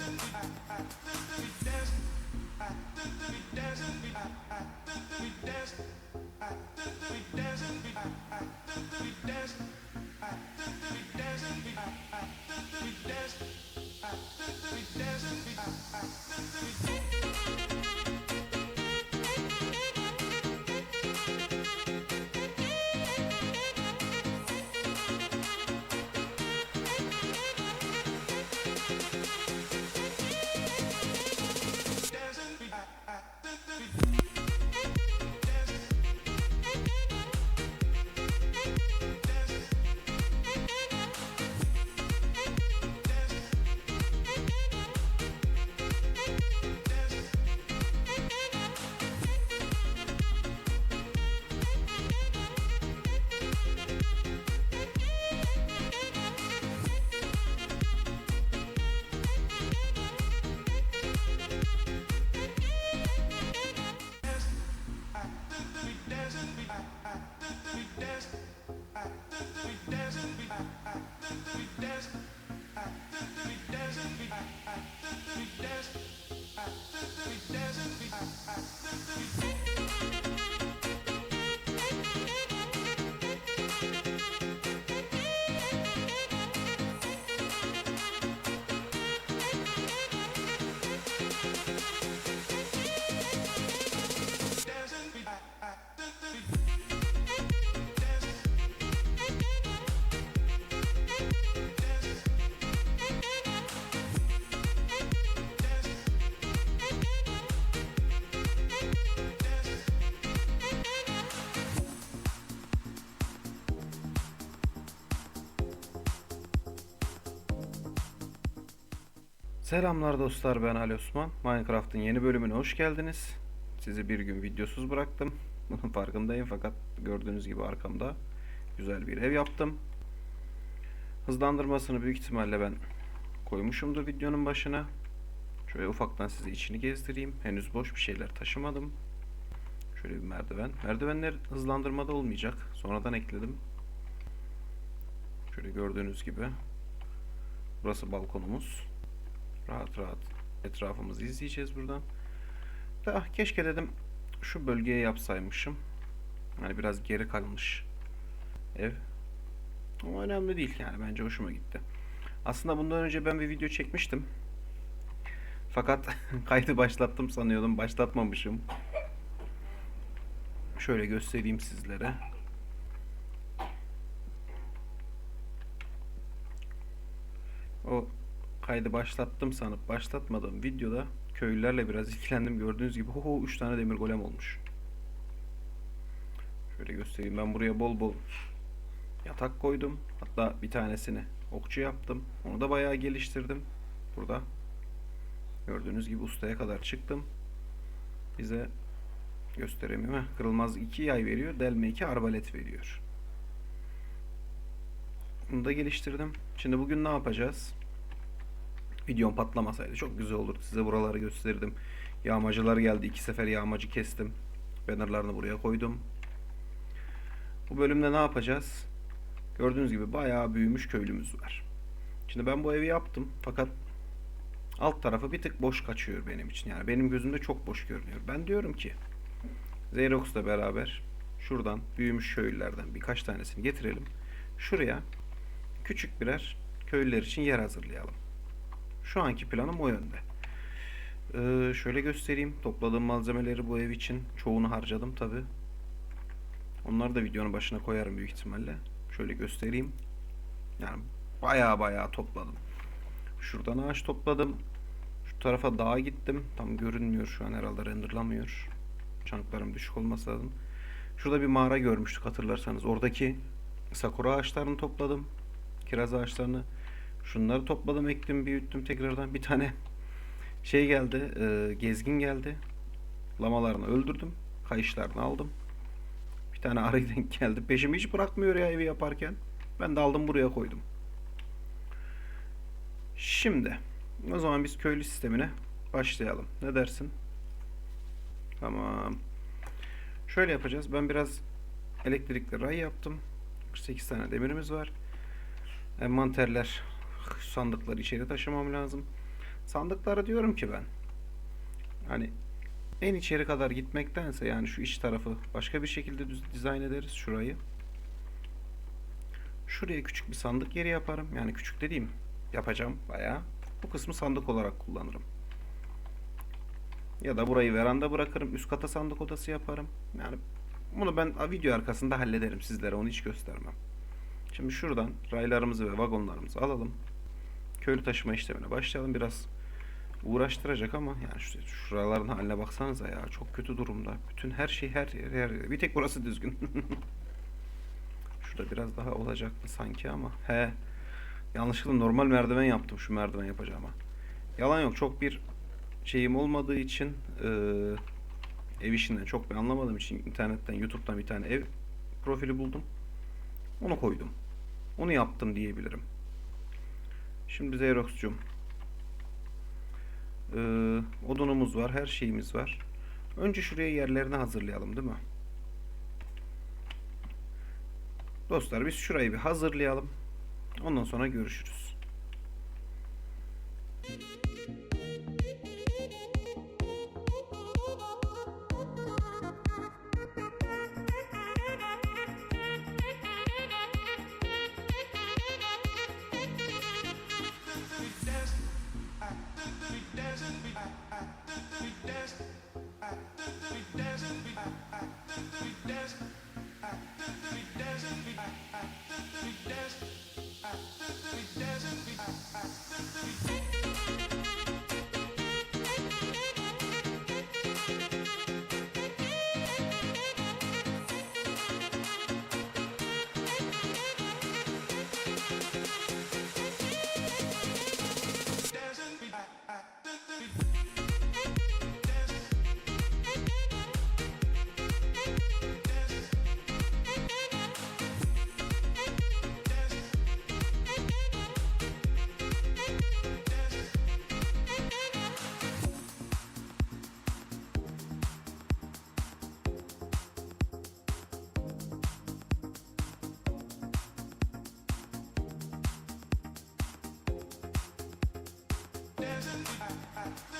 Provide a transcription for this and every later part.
I, I, Selamlar dostlar ben Ali Osman. Minecraft'ın yeni bölümüne hoş geldiniz. Sizi bir gün videosuz bıraktım. Bunun farkındayım fakat gördüğünüz gibi arkamda güzel bir ev yaptım. Hızlandırmasını büyük ihtimalle ben koymuşumdur videonun başına. Şöyle ufaktan size içini gezdireyim. Henüz boş bir şeyler taşımadım. Şöyle bir merdiven. Merdivenler hızlandırmada olmayacak. Sonradan ekledim. Şöyle gördüğünüz gibi. Burası balkonumuz. Rahat rahat etrafımızı izleyeceğiz buradan. Da keşke dedim şu bölgeye yapsaymışım. Hani biraz geri kalmış ev. Ama önemli değil yani bence hoşuma gitti. Aslında bundan önce ben bir video çekmiştim. Fakat kaydı başlattım sanıyordum. Başlatmamışım. Şöyle göstereyim sizlere. O kaydı başlattım sanıp başlatmadığım videoda köylülerle biraz ilgilendim. Gördüğünüz gibi ho 3 tane demir golem olmuş. Şöyle göstereyim. Ben buraya bol bol yatak koydum. Hatta bir tanesini okçu yaptım. Onu da bayağı geliştirdim. Burada gördüğünüz gibi ustaya kadar çıktım. Bize gösteremiyorum. Heh, kırılmaz 2 yay veriyor. Delme 2 arbalet veriyor. Bunu da geliştirdim. Şimdi bugün ne yapacağız? Videom patlamasaydı çok güzel olurdu. Size buraları gösterdim. Yağmacılar geldi. iki sefer yağmacı kestim. Bannerlarını buraya koydum. Bu bölümde ne yapacağız? Gördüğünüz gibi bayağı büyümüş köylümüz var. Şimdi ben bu evi yaptım. Fakat alt tarafı bir tık boş kaçıyor benim için. Yani benim gözümde çok boş görünüyor. Ben diyorum ki Xerox'la beraber şuradan büyümüş köylülerden birkaç tanesini getirelim. Şuraya küçük birer köylüler için yer hazırlayalım. Şu anki planım o yönde. Ee, şöyle göstereyim. Topladığım malzemeleri bu ev için çoğunu harcadım tabi. Onları da videonun başına koyarım büyük ihtimalle. Şöyle göstereyim. Yani baya baya topladım. Şuradan ağaç topladım. Şu tarafa dağa gittim. Tam görünmüyor şu an herhalde renderlamıyor. Çanklarım düşük olması lazım. Şurada bir mağara görmüştük hatırlarsanız. Oradaki sakura ağaçlarını topladım. Kiraz ağaçlarını. Şunları topladım, ektim, büyüttüm tekrardan. Bir tane şey geldi, e, gezgin geldi. Lamalarını öldürdüm. Kayışlarını aldım. Bir tane arı denk geldi. Peşimi hiç bırakmıyor ya evi yaparken. Ben de aldım buraya koydum. Şimdi o zaman biz köylü sistemine başlayalım. Ne dersin? Tamam. Şöyle yapacağız. Ben biraz elektrikli ray yaptım. 48 tane demirimiz var. Envanterler, sandıkları içeri taşımam lazım. Sandıklara diyorum ki ben. Hani en içeri kadar gitmektense yani şu iç tarafı başka bir şekilde dizayn ederiz şurayı. Şuraya küçük bir sandık yeri yaparım. Yani küçük dediğim yapacağım bayağı. Bu kısmı sandık olarak kullanırım. Ya da burayı veranda bırakırım. Üst kata sandık odası yaparım. Yani bunu ben video arkasında hallederim sizlere. Onu hiç göstermem. Şimdi şuradan raylarımızı ve vagonlarımızı alalım. Köylü taşıma işlemine başlayalım. Biraz uğraştıracak ama yani şu, şuraların haline baksanıza ya. Çok kötü durumda. Bütün her şey her yer her yer. Bir tek burası düzgün. Şurada biraz daha olacaktı sanki ama. He. Yanlışlıkla normal merdiven yaptım şu merdiven yapacağıma. Yalan yok. Çok bir şeyim olmadığı için eee, ev işinden çok bir anlamadığım için internetten YouTube'dan bir tane ev profili buldum. Onu koydum. Onu yaptım diyebilirim. Şimdi Xerox'cum. Ee, odunumuz var, her şeyimiz var. Önce şuraya yerlerini hazırlayalım, değil mi? Dostlar biz şurayı bir hazırlayalım. Ondan sonra görüşürüz. I do. Life.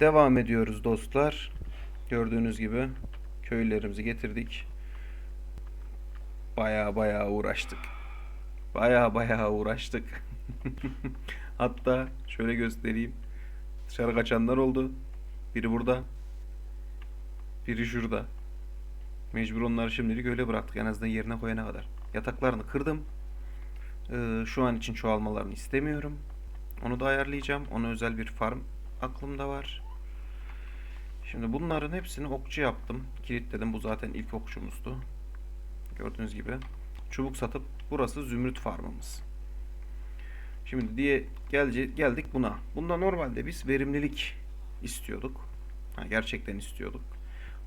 Devam ediyoruz dostlar. Gördüğünüz gibi köylerimizi getirdik. Baya baya uğraştık. Baya baya uğraştık. Hatta şöyle göstereyim. Dışarı kaçanlar oldu. Biri burada. Biri şurada. Mecbur onları şimdilik öyle bıraktık. En azından yerine koyana kadar. Yataklarını kırdım. Ee, şu an için çoğalmalarını istemiyorum. Onu da ayarlayacağım. Ona özel bir farm aklımda var. Şimdi bunların hepsini okçu yaptım. Kilitledim. Bu zaten ilk okçumuzdu. Gördüğünüz gibi. Çubuk satıp burası zümrüt farmımız. Şimdi diye gelce, geldik buna. Bunda normalde biz verimlilik istiyorduk. Ha, gerçekten istiyorduk.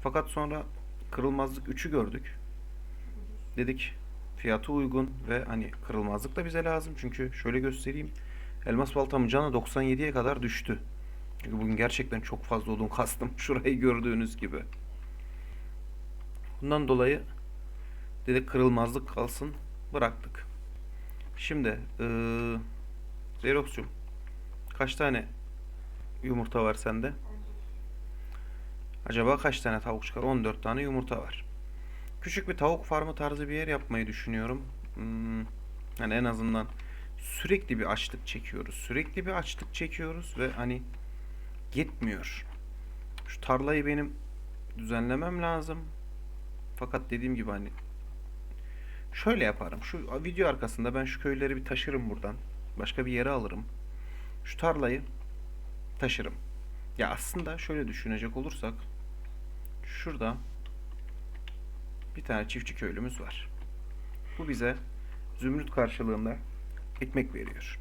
Fakat sonra kırılmazlık 3'ü gördük. Dedik fiyatı uygun ve hani kırılmazlık da bize lazım. Çünkü şöyle göstereyim. Elmas baltamın canı 97'ye kadar düştü. Çünkü bugün gerçekten çok fazla odun kastım. Şurayı gördüğünüz gibi. Bundan dolayı dedik kırılmazlık kalsın. Bıraktık. Şimdi eee Xerox'cum kaç tane yumurta var sende? Acaba kaç tane tavuk çıkar? 14 tane yumurta var. Küçük bir tavuk farmı tarzı bir yer yapmayı düşünüyorum. Hmm, yani en azından sürekli bir açlık çekiyoruz. Sürekli bir açlık çekiyoruz ve hani yetmiyor. Şu tarlayı benim düzenlemem lazım. Fakat dediğim gibi hani şöyle yaparım. Şu video arkasında ben şu köyleri bir taşırım buradan. Başka bir yere alırım. Şu tarlayı taşırım. Ya aslında şöyle düşünecek olursak şurada bir tane çiftçi köylümüz var. Bu bize zümrüt karşılığında ekmek veriyor.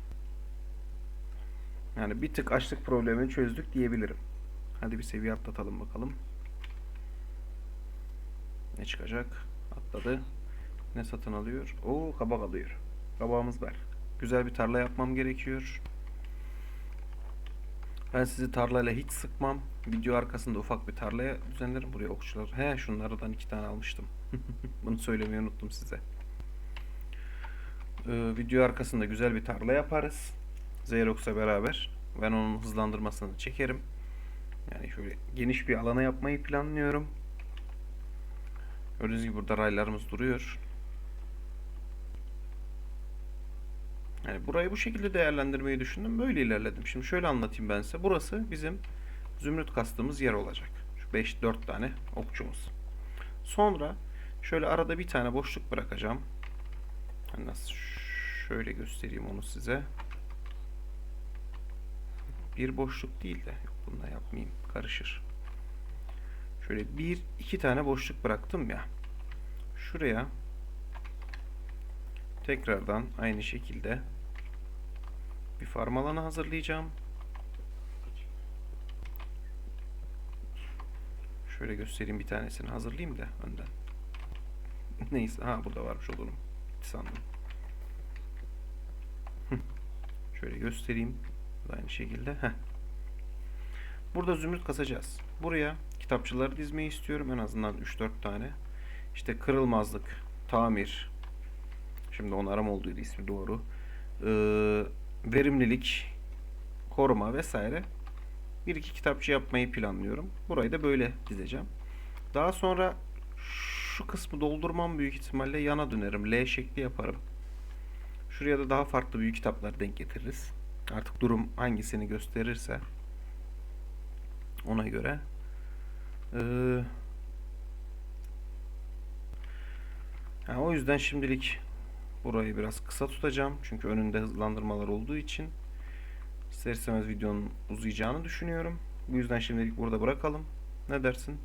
Yani bir tık açlık problemini çözdük diyebilirim. Hadi bir seviye atlatalım bakalım. Ne çıkacak? Atladı. Ne satın alıyor? Oo kabak alıyor. Kabağımız var. Güzel bir tarla yapmam gerekiyor. Ben sizi tarlayla hiç sıkmam. Video arkasında ufak bir tarlaya düzenlerim. Buraya okçular. He şunlardan iki tane almıştım. Bunu söylemeyi unuttum size. Ee, video arkasında güzel bir tarla yaparız. Xerox'la beraber. Ben onun hızlandırmasını çekerim. Yani şöyle geniş bir alana yapmayı planlıyorum. Gördüğünüz gibi burada raylarımız duruyor. Yani burayı bu şekilde değerlendirmeyi düşündüm. Böyle ilerledim. Şimdi şöyle anlatayım ben size. Burası bizim zümrüt kastığımız yer olacak. Şu 5-4 tane okçumuz. Sonra şöyle arada bir tane boşluk bırakacağım. Hani nasıl şöyle göstereyim onu size. Bir boşluk değil de yok bunu da yapmayayım. Karışır. Şöyle bir iki tane boşluk bıraktım ya. Şuraya tekrardan aynı şekilde bir farm alanı hazırlayacağım. Şöyle göstereyim bir tanesini hazırlayayım da önden. Neyse ha burada varmış olurum. Bitti sandım. Şöyle göstereyim. Aynı şekilde. Heh. Burada zümrüt kasacağız. Buraya kitapçıları dizmeyi istiyorum. En azından 3-4 tane. İşte kırılmazlık, tamir. Şimdi onu aram olduğuydu ismi doğru. Ee, verimlilik, koruma vesaire. Bir iki kitapçı yapmayı planlıyorum. Burayı da böyle dizeceğim. Daha sonra şu kısmı doldurmam büyük ihtimalle yana dönerim. L şekli yaparım. Şuraya da daha farklı büyük kitaplar denk getiririz. Artık durum hangisini gösterirse ona göre. Ee, ha, o yüzden şimdilik burayı biraz kısa tutacağım. Çünkü önünde hızlandırmalar olduğu için ister istemez videonun uzayacağını düşünüyorum. Bu yüzden şimdilik burada bırakalım. Ne dersin?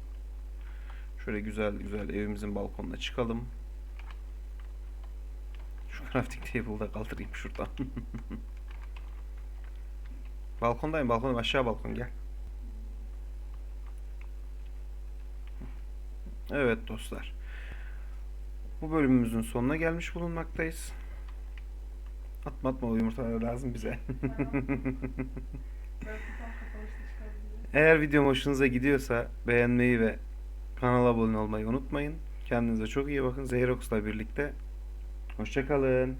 Şöyle güzel güzel evimizin balkonuna çıkalım. Şu crafting table'ı da kaldırayım şuradan. Balkondayım balkondayım aşağı balkon gel. Evet dostlar. Bu bölümümüzün sonuna gelmiş bulunmaktayız. Atma atma o yumurtalar lazım bize. Eğer videom hoşunuza gidiyorsa beğenmeyi ve kanala abone olmayı unutmayın. Kendinize çok iyi bakın. Xerox'la birlikte. Hoşçakalın.